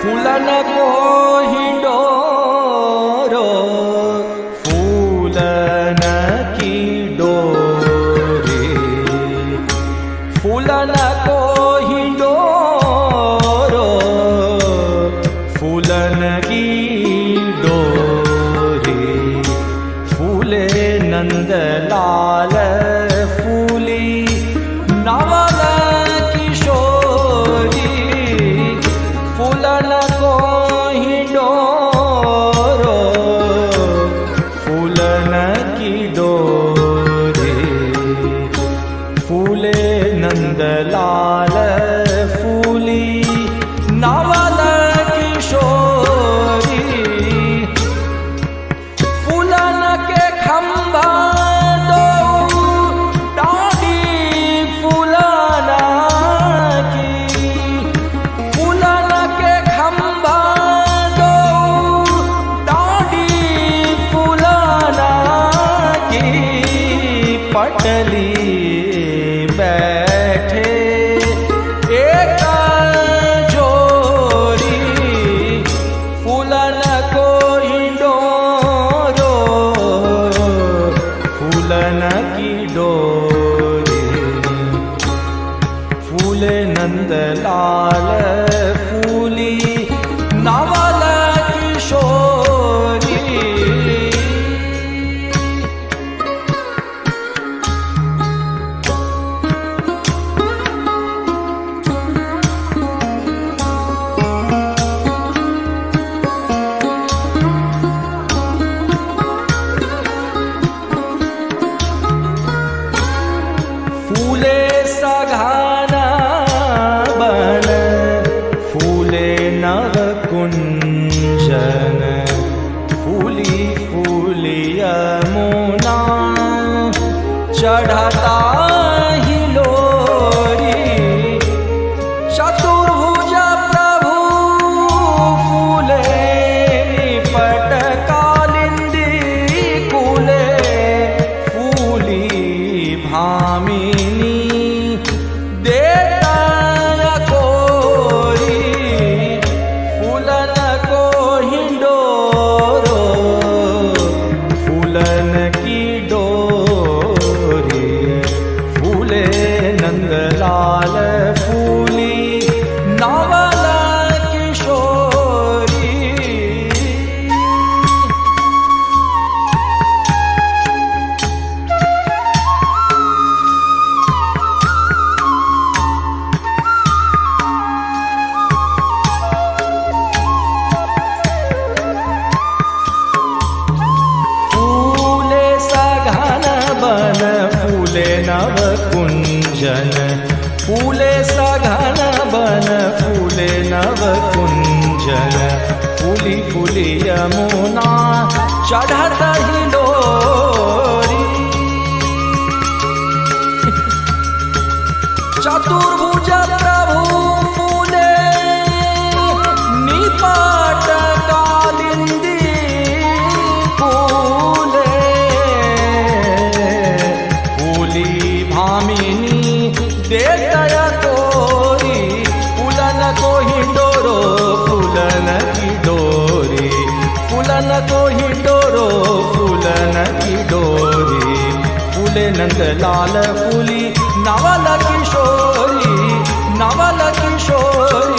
ફૂલન કોહિડો row ફૂલન કીડો રે. ફૂલન કોહિડો row ફૂલન કીડો રે. ફૂલે નંદલાલ फूले नंदलाल, फूली नवल किशोरी। फूलन के खंभा दो डाढ़ी फूलना की। फूलन के खंभा दो डाढ़ी फूलना की। पटली எந்த நாள கூலி நவல் গুঞ্জন ফুলি ফুলিয়া মোনা চড়াতা হিলোরি চতুর্ভুজ প্রভু ফুলে নিপট কালিন্দি con कुंजन फूले सघन बन फूले नव कुंजन फूली फूली यमुना चढ़त हिलोरी फूले नंदलाल फूली नवल किशोरी नवल किशोरी नवल किशोरी